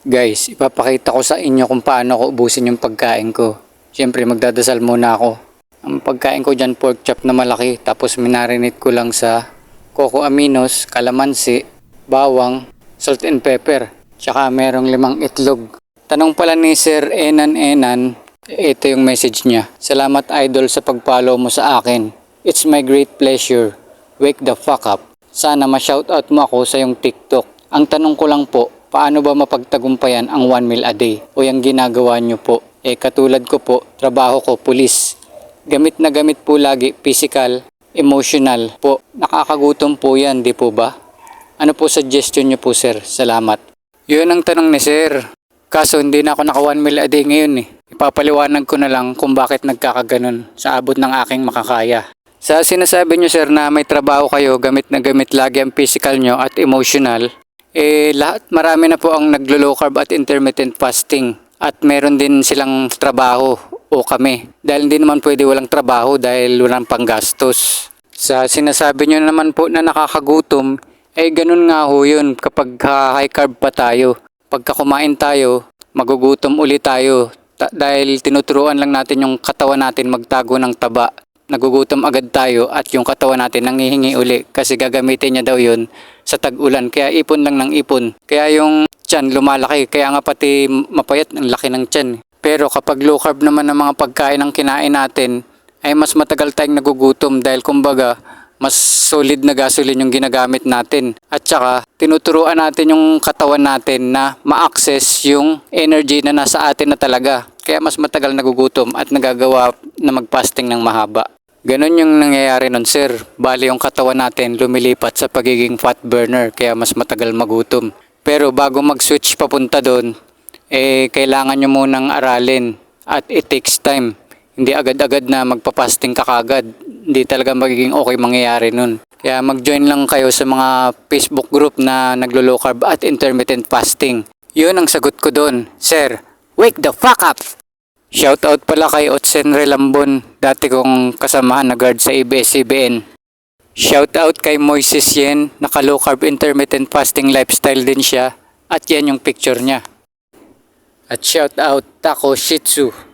Guys, ipapakita ko sa inyo kung paano ko ubusin yung pagkain ko. Siyempre, magdadasal muna ako. Ang pagkain ko dyan, pork chop na malaki. Tapos minarinate ko lang sa coco aminos, kalamansi, bawang, salt and pepper. Tsaka merong limang itlog. Tanong pala ni Sir Enan Enan, ito yung message niya. Salamat idol sa pag-follow mo sa akin. It's my great pleasure. Wake the fuck up. Sana ma-shoutout mo ako sa yung TikTok. Ang tanong ko lang po, paano ba mapagtagumpayan ang 1 meal a day? O yung ginagawa nyo po? Eh katulad ko po, trabaho ko, pulis. Gamit na gamit po lagi, physical, emotional po. Nakakagutom po yan, di po ba? Ano po suggestion nyo po sir? Salamat. Yun ang tanong ni sir. Kaso hindi na ako naka 1 meal a day ngayon eh. Ipapaliwanag ko na lang kung bakit nagkakaganon sa abot ng aking makakaya. Sa sinasabi nyo sir na may trabaho kayo, gamit na gamit lagi ang physical nyo at emotional, eh lahat marami na po ang naglo-low carb at intermittent fasting at meron din silang trabaho o kami. Dahil hindi naman pwede walang trabaho dahil walang panggastos. Sa sinasabi nyo naman po na nakakagutom, eh ganun nga ho yun kapag high carb pa tayo. Pagka kumain tayo, magugutom ulit tayo Ta- dahil tinuturuan lang natin yung katawan natin magtago ng taba. Nagugutom agad tayo at yung katawan natin nangihingi uli kasi gagamitin niya daw yun sa tag-ulan. Kaya ipon lang ng ipon. Kaya yung tiyan lumalaki. Kaya nga pati mapayat ang laki ng tiyan. Pero kapag low carb naman ng mga pagkain ang kinain natin, ay mas matagal tayong nagugutom dahil kumbaga mas solid na gasoline yung ginagamit natin. At saka, tinuturuan natin yung katawan natin na ma-access yung energy na nasa atin na talaga. Kaya mas matagal nagugutom at nagagawa na mag-fasting ng mahaba. Ganon yung nangyayari nun sir. Bali yung katawan natin lumilipat sa pagiging fat burner kaya mas matagal magutom. Pero bago mag-switch papunta doon, eh kailangan nyo munang aralin at it takes time. Hindi agad-agad na magpa-fasting ka kagad. Hindi talaga magiging okay mangyayari nun. Kaya mag-join lang kayo sa mga Facebook group na naglo-low carb at intermittent fasting. Yun ang sagot ko doon. Sir, wake the fuck up! Shoutout pala kay Otsen Relambon, dati kong kasamahan na guard sa ABS-CBN. Shoutout kay Moises Yen, naka low carb intermittent fasting lifestyle din siya at yan yung picture niya. At shoutout Taco Shih Tzu.